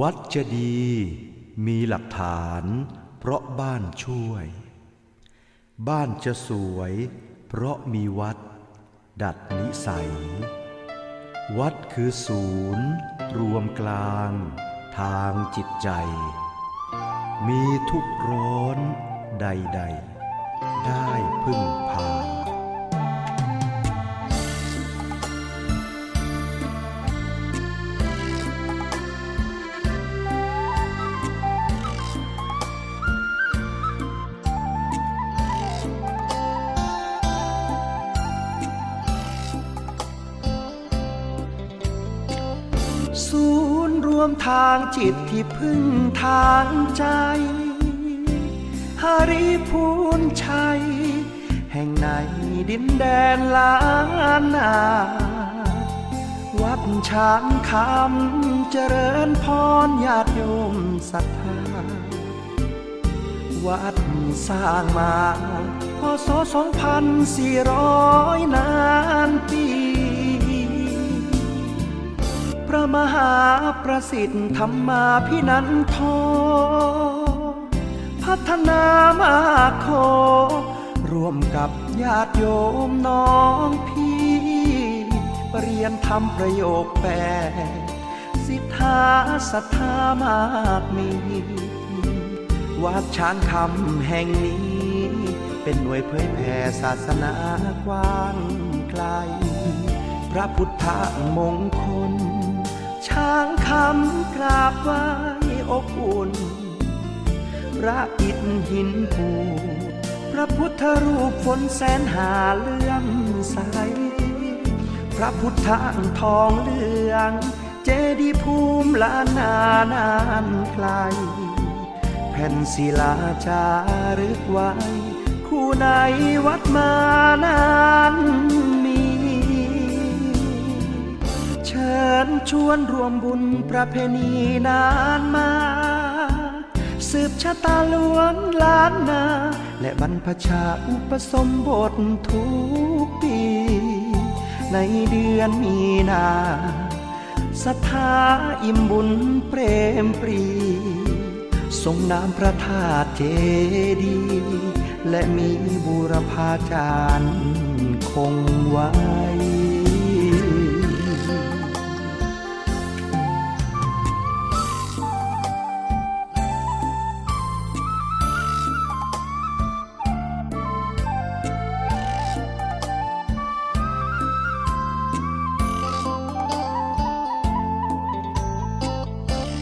วัดจะดีมีหลักฐาน เพราะบ้านช่วย บ้านจะสวย เพราะมีวัด ดัดนิสัย วัดคือศูนย์ รวมกลาง ทางจิตใจ มีทุกร้อนใด ๆ ได้พึ่งพา ศูนย์รวมทางจิตที่พึ่งทางใจหาริพูนชัย แห่งในดินแดนล้านนาวัดช้างคำเจริญพรญาติโยมศรัทธา วัดสร้างมาพศสองพันสี่ร้อยนานปี ระมหาประสิทธิ์ธรรมาพินันโทพัฒนามาโค ร่วมกับญาติโยมน้องพี่เรียนทำประโยคแปลสิทธาศรัทธามากมีวัดช้างคำแห่งนี้ เป็นหน่วยเผยแผ่ศาสนากว้างไกล พระพุทธมงคล ช้างคำกราบไหว้อบอุ่น พระอิฐหินปูพระพุทธรูปฝนแสนหาเลื่อมใส พระพุทธทองเหลือง เจดีย์ภูมิลานนานานไกล แผ่นศิลาจารึกไว้ คู่ในวัดมานาน วนรวมบุญประเพณีนานมา สืบชะตาล้วนล้านนา และบรรพชาอุปสมบททุกปี ในเดือนมีนาศรัทธาอิ่มบุญเปรมปรีทรงน้ำพระธาตุเจดี และมีบูรพาจารย์คงไว้